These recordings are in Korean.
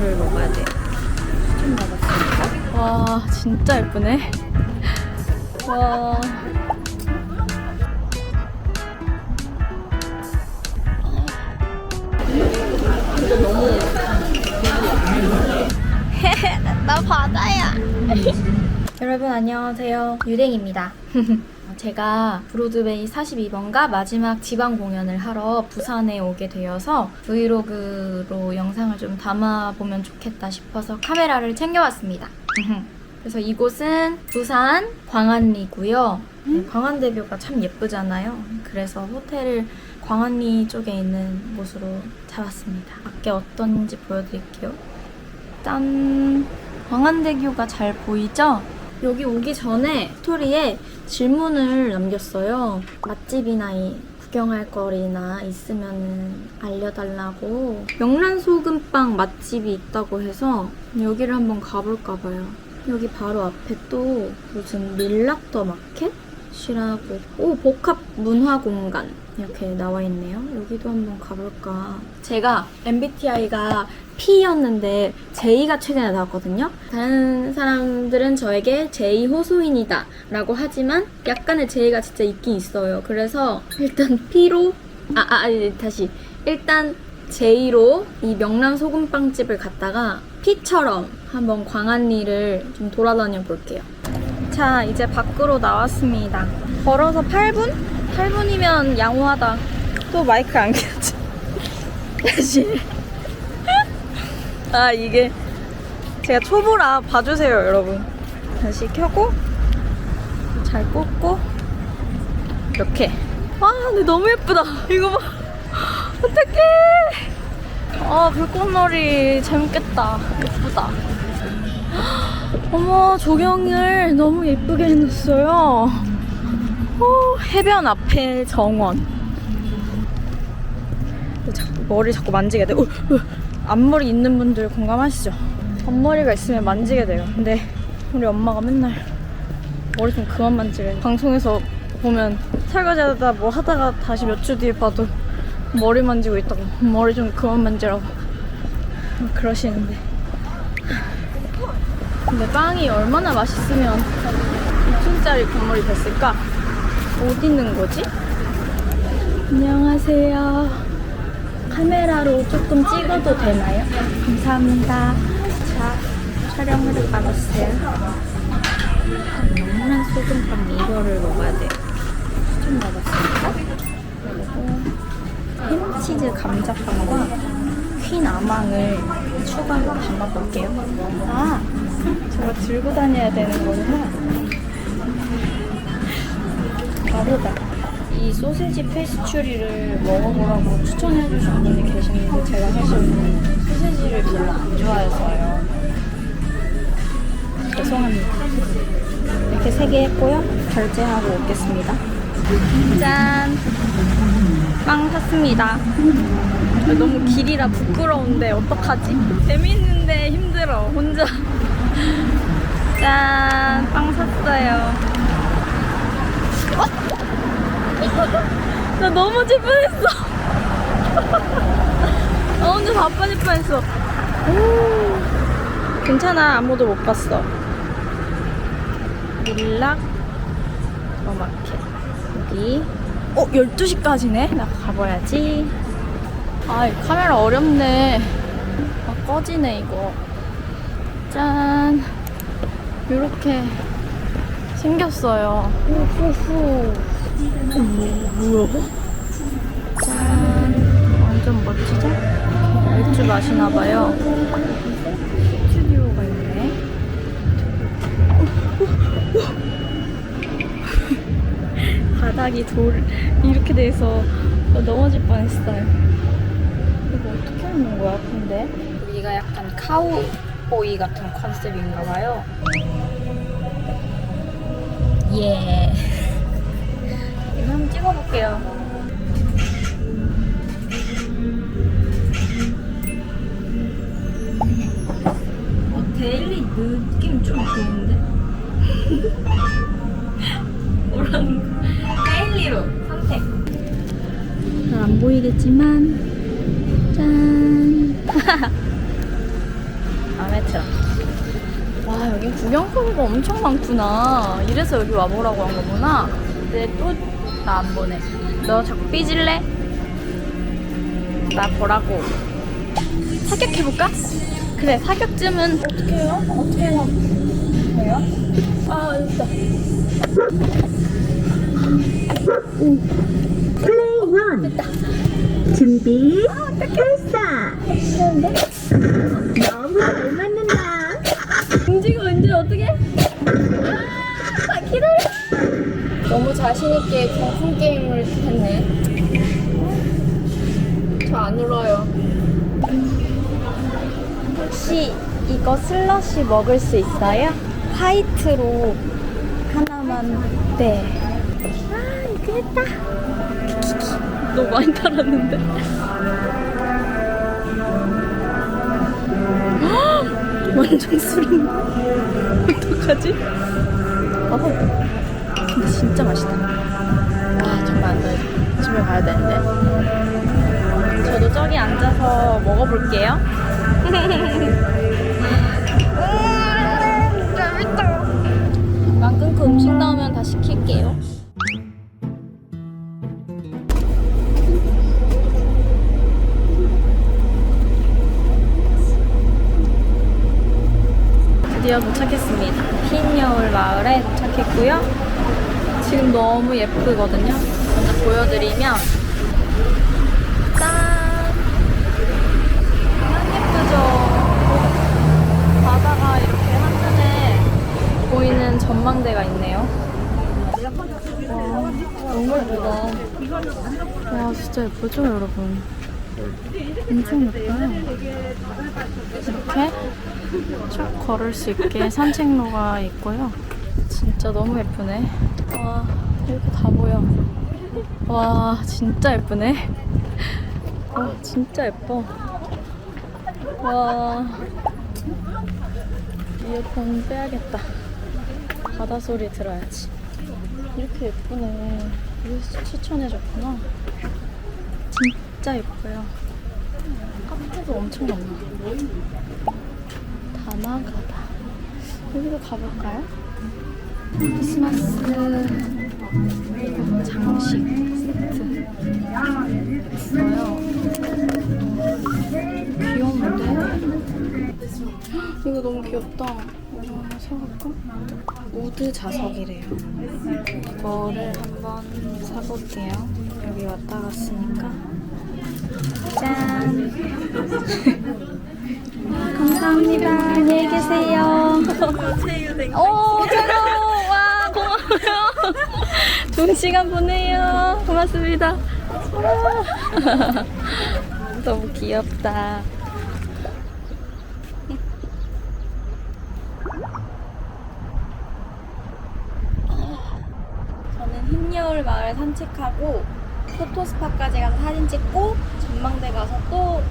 이거를 먹어야 돼요. 좀 먹었습니다. 와, 진짜 예쁘네. 와. 나 바다야. 여러분 안녕하세요. 유랭입니다. 제가 브로드웨이 42번가 마지막 지방 공연을 하러 부산에 오게 되어서 브이로그로 영상을 좀 담아보면 좋겠다 싶어서 카메라를 챙겨왔습니다. 그래서 이곳은 부산 광안리고요. 네, 광안대교가 참 예쁘잖아요. 그래서 호텔을 광안리 쪽에 있는 곳으로 잡았습니다. 밖에 어떤지 보여드릴게요. 짠! 광안대교가 잘 보이죠? 여기 오기 전에 스토리에 질문을 남겼어요. 맛집이나 이 구경할 거리나 있으면 알려달라고. 명란 소금빵 맛집이 있다고 해서 여기를 한번 가볼까 봐요. 여기 바로 앞에 또 무슨 밀락더 마켓 이라고 오 복합 문화 공간 이렇게 나와 있네요. 여기도 한번 가볼까. 제가 MBTI가 P였는데 J가 최근에 나왔거든요. 다른 사람들은 저에게 J 호소인이다 라고 하지만 약간의 J가 진짜 있긴 있어요. 그래서 일단 P로 아, 아 아니, 다시 일단 J로 이 명란 소금빵집을 갔다가 P처럼 한번 광안리를 좀 돌아다녀 볼게요. 자, 이제 밖으로 나왔습니다. 걸어서 8분? 8분이면 양호하다. 또 마이크 안 켰지. 다시. 아, 이게 제가 초보라 봐주세요, 여러분. 다시 켜고 잘 꽂고 이렇게. 아, 근데 너무 예쁘다. 이거 봐. 어떡해. 아, 불꽃놀이 재밌겠다. 예쁘다. 어머, 조경을 너무 예쁘게 해놨어요. 어, 해변 앞에 정원. 머리 자꾸 만지게 돼. 어, 어, 앞머리 있는 분들 공감하시죠? 앞머리가 있으면 만지게 돼요. 근데 우리 엄마가 맨날 머리 좀 그만 만지래. 방송에서 보면 설거지하다 뭐 하다가 다시 몇 주 뒤에 봐도 머리 만지고 있다고 머리 좀 그만 만지라고 막 그러시는데 근데 빵이 얼마나 맛있으면 2층짜리 건물이 됐을까? 어디 있는 거지? 안녕하세요. 카메라로 조금 찍어도 되나요? 감사합니다. 자, 촬영을 받았어요. 영란 소금빵 이거를 먹어야 돼요. 좀 먹었습니다. 그리고 햄치즈 감자빵과 퀸 아망을 추가로 담아볼게요. 아, 저거 들고 다녀야 되는 거구나. 다르다. 이 소세지 페스츄리를 먹어보라고 추천해 주신 분이 계시는데 제가 사실 소세지를 별로 안 좋아해서요. 죄송합니다. 이렇게 세 개 했고요. 결제하고 오겠습니다. 짠! 빵 샀습니다. 너무 길이라 부끄러운데 어떡하지? 재밌는데 힘들어. 혼자. 짠! 빵 샀어요. 나 넘어질 뻔했어. 나 혼자 바빠질 뻔했어. 오, 괜찮아. 아무도 못 봤어. 밀락 더마켓. 여기. 어, 12시까지네? 나 가봐야지. 아, 이 카메라 어렵네. 아, 꺼지네, 이거. 짠. 요렇게 생겼어요. 후후후. 어, 뭐야? 짠. 완전 멋지죠? 맥주 마시나봐요. 스튜디오가 있네. 바닥이 돌, 이렇게 돼서 넘어질 뻔했어요. 이거 어떻게 하는 거야, 근데? 여기가 약간 카우보이 같은 컨셉인가 봐요. 예. 이거 한번 찍어볼게요. 어, 데일리 느낌 좀 좋은데? 뭐라는 거? 데일리로 선택. 잘 안 보이겠지만, 짠. 에트라. 와 여기 구경거리가 엄청 많구나. 이래서 여기 와보라고 한 거구나. 근데 또 나 안 보내. 너 자꾸 삐질래? 나 보라고. 사격해볼까? 그래 사격쯤은 어떻게 해요? 어떻게 해요? 해요? 아 여기다. 플레이 원 준비 발사 너무 잘 맞는다 움직여 움직여 어떻게? 아 기다려. 너무 자신 있게 경품 게임을 했네. 저 안 울어요. 혹시 이거 슬러시 먹을 수 있어요? 화이트로 하나만. 네. 아 이거 했다. 너무 많이 달았는데. 완전 술인데? 어떡하지? 아, 근데 진짜 맛있다. 와, 정말 안 돼. 집에 가야 되는데. 저도 저기 앉아서 먹어볼게요. 지금 너무 예쁘거든요. 먼저 보여드리면 짠! 안 예쁘죠? 바다가 이렇게 한눈에 보이는 전망대가 있네요. 와, 너무 예쁘다. 와, 진짜 예쁘죠, 여러분? 엄청 예뻐요. 이렇게 쭉 걸을 수 있게 산책로가 있고요. 진짜 너무 예쁘네. 와, 이렇게 다 보여. 와, 진짜 예쁘네. 와, 진짜 예뻐. 와, 이어폰 빼야겠다. 바다 소리 들어야지. 이렇게 예쁘네. 그래서 추천해줬구나. 진짜 예뻐요. 카페도 엄청 많나. 다나가다. 여기도 가볼까요? 크리스마스 장식 세트 있어요. 귀여운데? 이거 너무 귀엽다. 이거 하나 사볼까? 우드 자석이래요. 이거를 한번 사볼게요. 여기 왔다 갔으니까. 짠! 감사합니다. 안녕히 계세요. 오, 새로워. 와, 고마워요. 좋은 시간 보내요. 고맙습니다. 와. 너무 귀엽다. 저는 흰여울 마을 산책하고 포토스팟까지 가서 사진 찍고 전망대 가서 또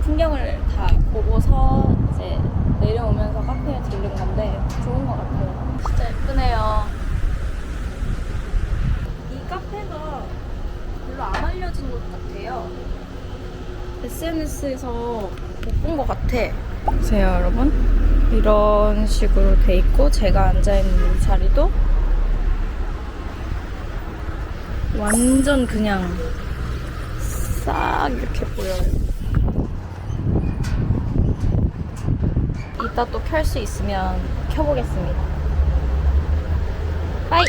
풍경을 다 보고서 이제 내려오면서 카페에 들른 건데 좋은 것 같아요. 진짜 예쁘네요. 이 카페가 별로 안 알려진 곳 같아요. SNS에서 못 본 것 같아. 보세요, 여러분. 이런 식으로 돼 있고 제가 앉아 있는 이 자리도 완전 그냥 싹 이렇게 보여요. 이따 또 켤 수 있으면 켜보겠습니다. 빠이!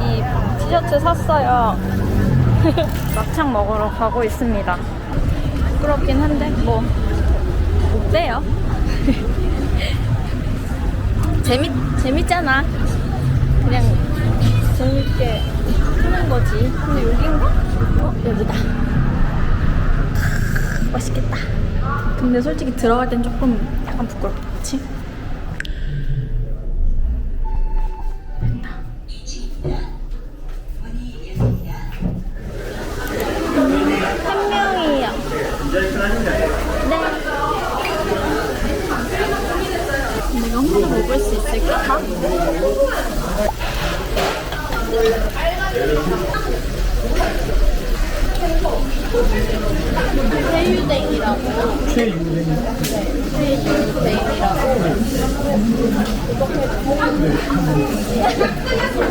이 티셔츠 샀어요. 막창 먹으러 가고 있습니다. 부끄럽긴 한데 뭐 어때요? 재밌 재밌잖아. 그냥 재밌게 하는 거지. 근데 여긴가? 어 여기다. 크, 맛있겠다. 근데 솔직히 들어갈 땐 조금 약간 부끄럽다, 최유행. 새유댕이라고.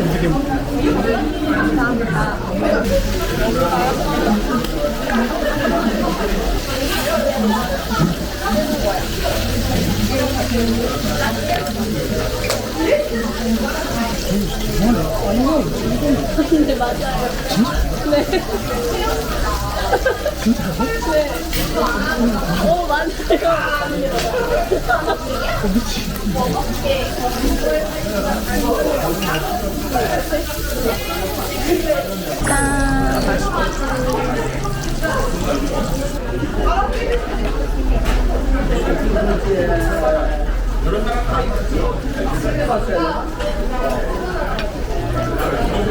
근데 맞아요. 네. 진짜요? 네. 오, 맞아요. 어. 짠. 맛있겠다. 근데 여기 곱창전골도 먹고 싶은 게 있잖아. 곱창전골 2인분 넣고 되네.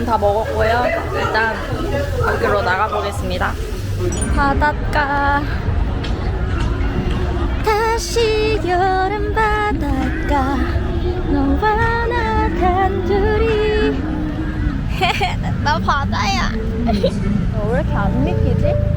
전 다 먹었고요. 일단 밖으로 나가보겠습니다. 바닷가. 다시 여름 바닷가. 너와 나 단둘이. 나 바다야. 왜 이렇게 안 믿기지?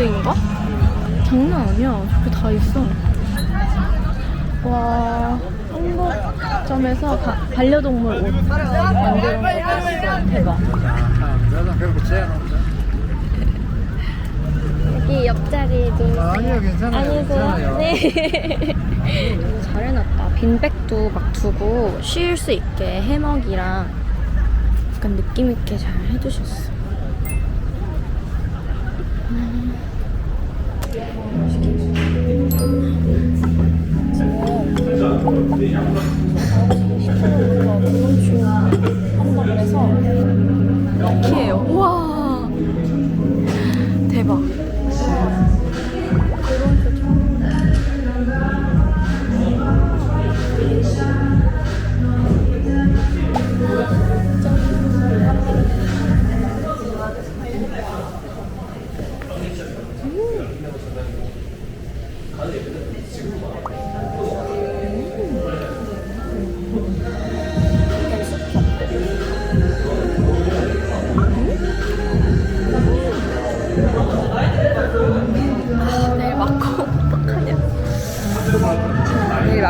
다 부스인가? 장난 아니야. 저기 다 있어. 와, 한복점에서 가- 반려동물 옷 만드는 거 봤어. 대박. 여기 옆자리도. 아니요, 괜찮아요. 아니세요? 괜찮아요. 네. 잘 해놨다. 빈백도 막 두고 쉴 수 있게 해먹이랑 약간 느낌 있게 잘 해주셨어. 음. 한번에서 이렇게요. 우와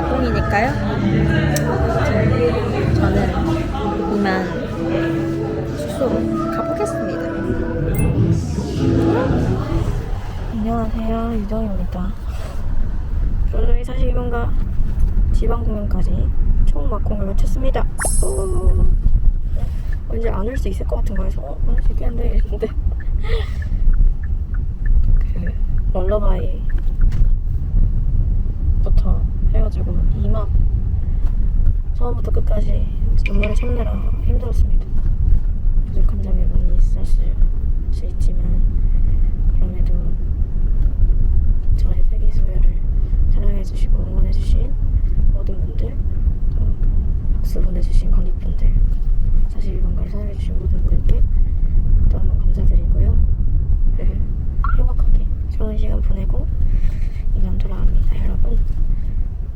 막공이니까요. 저는 이만 숙소로 가보겠습니다. 안녕하세요. 유정입니다. 브로드웨이 42번가 지방 공연까지 총 막공을 마쳤습니다. 오. 왠지 안 올 수 있을 것 같은 거에서 어, 할수 있겠는데 그 럴러바이 부터 해가지고 이막 처음부터 끝까지 눈물을 참느라 힘들었습니다. 부족한 점이 많이 있을 수 있지만 그럼에도 저의 패기 소녀를 사랑해주시고 응원해주신 모든 분들 또 박수 보내주신 관객분들 42번가를 사랑해주신 모든 분들께 또 한번 감사드리고요. 네, 행복하게 좋은 시간 보내고 이만 돌아갑니다, 여러분.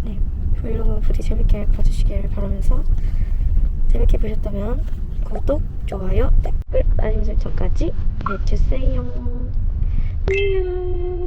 네, 브이로그 부디 재밌게 봐주시길 바라면서 재밌게 보셨다면 구독, 좋아요, 댓글, 알림 설정까지 해주세요. 안녕.